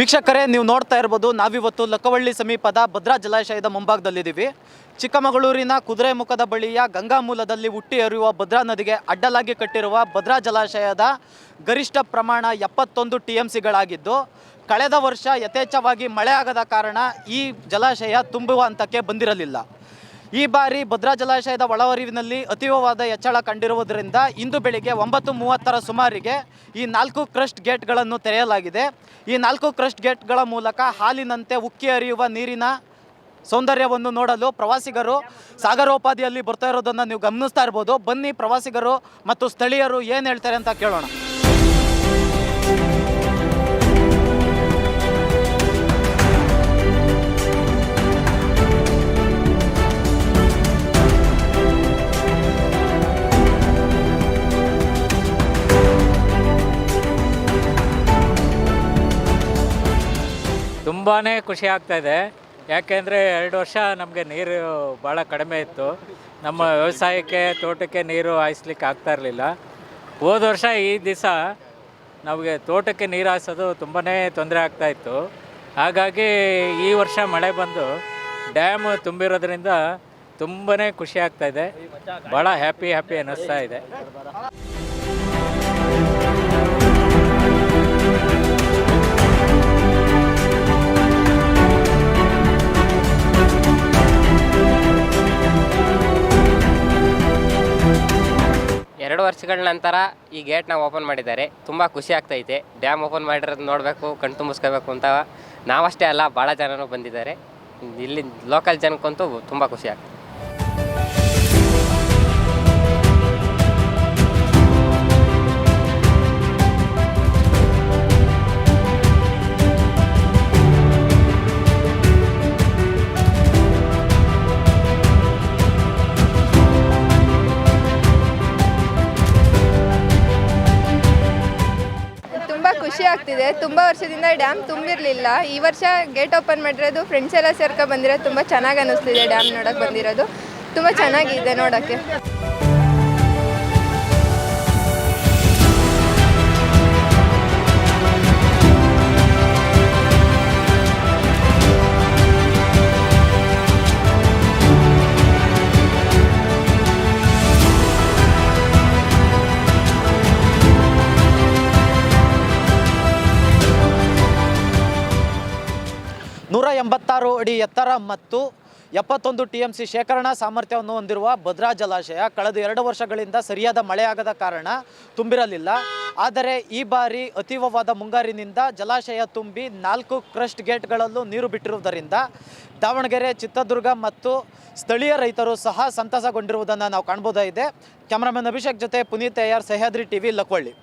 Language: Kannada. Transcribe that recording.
ವೀಕ್ಷಕರೇ, ನೀವು ನೋಡ್ತಾ ಇರ್ಬೋದು, ನಾವಿವತ್ತು ಲಕ್ಕವಳ್ಳಿ ಸಮೀಪದ ಭದ್ರಾ ಜಲಾಶಯದ ಮುಂಭಾಗದಲ್ಲಿದ್ದೀವಿ. ಚಿಕ್ಕಮಗಳೂರಿನ ಕುದುರೆಮುಖದ ಬಳಿಯ ಗಂಗಾ ಮೂಲದಲ್ಲಿ ಹುಟ್ಟಿ ಹರಿಯುವ ಭದ್ರಾ ನದಿಗೆ ಅಡ್ಡಲಾಗಿ ಕಟ್ಟಿರುವ ಭದ್ರಾ ಜಲಾಶಯದ ಗರಿಷ್ಠ ಪ್ರಮಾಣ ಎಪ್ಪತ್ತೊಂದು ಟಿ ಎಂ ಸಿಗಳಾಗಿದ್ದು, ಕಳೆದ ವರ್ಷ ಯಥೇಚ್ಛವಾಗಿ ಮಳೆ ಆಗದ ಕಾರಣ ಈ ಜಲಾಶಯ ತುಂಬುವ ಹಂತಕ್ಕೆ ಬಂದಿರಲಿಲ್ಲ. ಈ ಬಾರಿ ಭದ್ರಾ ಜಲಾಶಯದ ಒಳಹರಿವಿನಲ್ಲಿ ಅತೀವವಾದ ಹೆಚ್ಚಳ ಕಂಡಿರುವುದರಿಂದ ಇಂದು ಬೆಳಿಗ್ಗೆ ಒಂಬತ್ತು ಮೂವತ್ತರ ಸುಮಾರಿಗೆ ಈ ನಾಲ್ಕು ಕ್ರಸ್ಟ್ ಗೇಟ್ಗಳನ್ನು ತೆರೆಯಲಾಗಿದೆ. ಈ ನಾಲ್ಕು ಕ್ರಸ್ಟ್ ಗೇಟ್ಗಳ ಮೂಲಕ ಹಾಲಿನಂತೆ ಉಕ್ಕಿ ಹರಿಯುವ ನೀರಿನ ಸೌಂದರ್ಯವನ್ನು ನೋಡಲು ಪ್ರವಾಸಿಗರು ಸಾಗರೋಪಾದಿಯಲ್ಲಿ ಬರ್ತಾ ಇರೋದನ್ನು ನೀವು ಗಮನಿಸ್ತಾ ಇರ್ಬೋದು. ಬನ್ನಿ ಪ್ರವಾಸಿಗರು ಮತ್ತು ಸ್ಥಳೀಯರು ಏನು ಹೇಳ್ತಾರೆ ಅಂತ ಕೇಳೋಣ. ತುಂಬಾ ಖುಷಿ ಆಗ್ತಾ ಇದೆ. ಯಾಕೆಂದರೆ ಎರಡು ವರ್ಷ ನಮಗೆ ನೀರು ಭಾಳ ಕಡಿಮೆ ಇತ್ತು. ನಮ್ಮ ವ್ಯವಸಾಯಕ್ಕೆ, ತೋಟಕ್ಕೆ ನೀರು ಹಾಯಿಸ್ಲಿಕ್ಕೆ ಆಗ್ತಾ ಇರಲಿಲ್ಲ. ಹೋದ ವರ್ಷ ಈ ದಿವಸ ನಮಗೆ ತೋಟಕ್ಕೆ ನೀರು ಹಾಯಿಸೋದು ತುಂಬಾ ತೊಂದರೆ ಆಗ್ತಾ ಇತ್ತು. ಹಾಗಾಗಿ ಈ ವರ್ಷ ಮಳೆ ಬಂದು ಡ್ಯಾಮ್ ತುಂಬಿರೋದ್ರಿಂದ ತುಂಬಾ ಖುಷಿ ಆಗ್ತಾ ಇದೆ. ಭಾಳ ಹ್ಯಾಪಿ ಹ್ಯಾಪಿ ಅನ್ನಿಸ್ತಾ ಇದೆ. ಎರಡು ವರ್ಷಗಳ ನಂತರ ಈ ಗೇಟ್ನ ಓಪನ್ ಮಾಡಿದ್ದಾರೆ. ತುಂಬ ಖುಷಿ ಆಗ್ತೈತೆ. ಡ್ಯಾಮ್ ಓಪನ್ ಮಾಡಿರೋದು ನೋಡಬೇಕು, ಕಣ್ ತುಂಬಿಸ್ಕೋಬೇಕು ಅಂತ ನಾವಷ್ಟೇ ಅಲ್ಲ ಭಾಳ ಜನರು ಬಂದಿದ್ದಾರೆ. ಇಲ್ಲಿ ಲೋಕಲ್ ಜನಕ್ಕಂತೂ ತುಂಬ ಖುಷಿ ಆಗ್ತದೆ ಖುಷಿ ಆಗ್ತಿದೆ. ತುಂಬ ವರ್ಷದಿಂದ ಡ್ಯಾಮ್ ತುಂಬಿರಲಿಲ್ಲ. ಈ ವರ್ಷ ಗೇಟ್ ಓಪನ್ ಮಾಡಿರೋದು ಫ್ರೆಂಡ್ಸ್ ಎಲ್ಲ ಸೇರ್ಕೊ ಬಂದಿರೋದು ತುಂಬ ಚೆನ್ನಾಗಿ ಅನ್ನಿಸ್ತಿದೆ ಡ್ಯಾಮ್ ನೋಡೋಕೆ ಬಂದಿರೋದು. ತುಂಬ ಚೆನ್ನಾಗಿದೆ ನೋಡೋಕ್ಕೆ. ಎಂಬತ್ತಾರು ಅಡಿ ಎತ್ತರ ಮತ್ತು ಎಪ್ಪತ್ತೊಂದು ಟಿ ಎಂ ಸಿ ಶೇಖರಣಾ ಸಾಮರ್ಥ್ಯವನ್ನು ಹೊಂದಿರುವ ಭದ್ರಾ ಜಲಾಶಯ ಕಳೆದ ಎರಡು ವರ್ಷಗಳಿಂದ ಸರಿಯಾದ ಮಳೆಯಾಗದ ಕಾರಣ ತುಂಬಿರಲಿಲ್ಲ. ಆದರೆ ಈ ಬಾರಿ ಅತೀವವಾದ ಮುಂಗಾರಿನಿಂದ ಜಲಾಶಯ ತುಂಬಿ ನಾಲ್ಕು ಕ್ರಸ್ಟ್ ಗೇಟ್ಗಳಲ್ಲೂ ನೀರು ಬಿಟ್ಟಿರುವುದರಿಂದ ದಾವಣಗೆರೆ, ಚಿತ್ರದುರ್ಗ ಮತ್ತು ಸ್ಥಳೀಯ ರೈತರು ಸಹ ಸಂತಸಗೊಂಡಿರುವುದನ್ನು ನಾವು ಕಾಣ್ಬೋದಾಗಿದೆ ಕ್ಯಾಮ್ರಾಮನ್ ಅಭಿಷೇಕ್ ಜೊತೆ ಪುನೀತ್ ಅಯ್ಯರ್ ಸಹ್ಯಾದ್ರಿ ಟಿವಿ ಲಕ್ವಳ್ಳಿ.